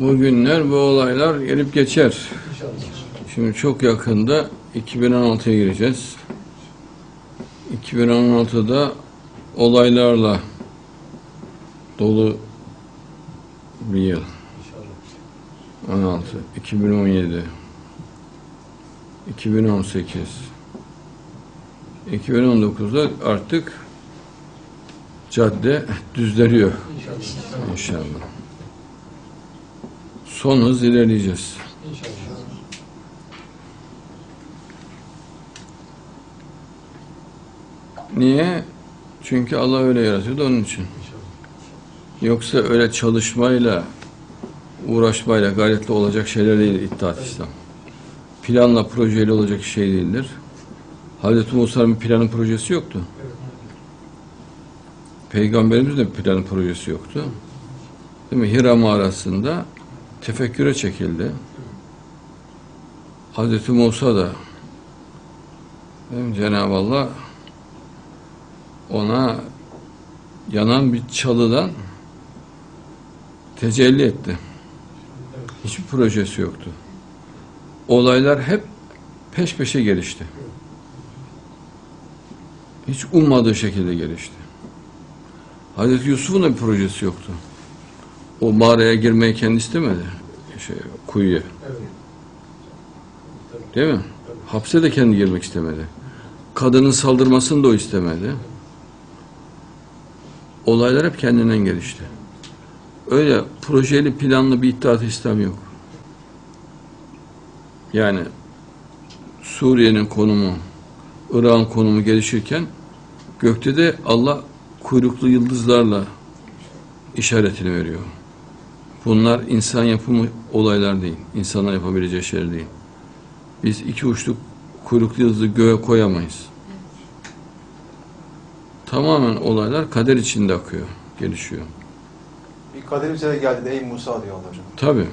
Bu günler, bu olaylar gelip geçer. Şimdi çok yakında 2016'ya gireceğiz. 2016'da olaylarla dolu bir yıl. 16, 2017, 2018, 2019'da artık cadde düzleniyor inşallah. Son hız ilerleyeceğiz. Niye? Çünkü Allah öyle yaratıyordu onun için. Yoksa öyle çalışmayla, uğraşmayla, gayretle olacak şeyler değil İttihat İslam. Planla, projeyle olacak şey değildir. Hazreti Musa'nın planın projesi yoktu. Peygamberimizin de planın projesi yoktu. Değil mi? Hira mağarasında tefekküre çekildi. Hazreti Musa da? Cenab-ı Allah ona yanan bir çalıdan tecelli etti. Hiçbir projesi yoktu. Olaylar hep peş peşe gelişti. Hiç ummadığı şekilde gelişti. Hazreti Yusuf'un da bir projesi yoktu. O mağaraya girmeyi kendi istemedi. Şey, kuyuya. Değil mi? Hapse de kendi girmek istemedi. Kadının saldırmasını da o istemedi. Olaylar hep kendinden gelişti. Öyle projeli planlı bir iddiat İslam yok. Yani Suriye'nin konumu, Irak'ın konumu gelişirken gökte de Allah kuyruklu yıldızlarla işaretini veriyor. Bunlar insan yapımı olaylar değil. İnsanlar yapabileceği şeyler değil. Biz iki uçlu kuyruklu yıldızı göğe koyamayız. Tamamen olaylar kader içinde akıyor, gelişiyor. Bir kaderimize de geldi de ey Musa diyor Allah hocam. Tabii.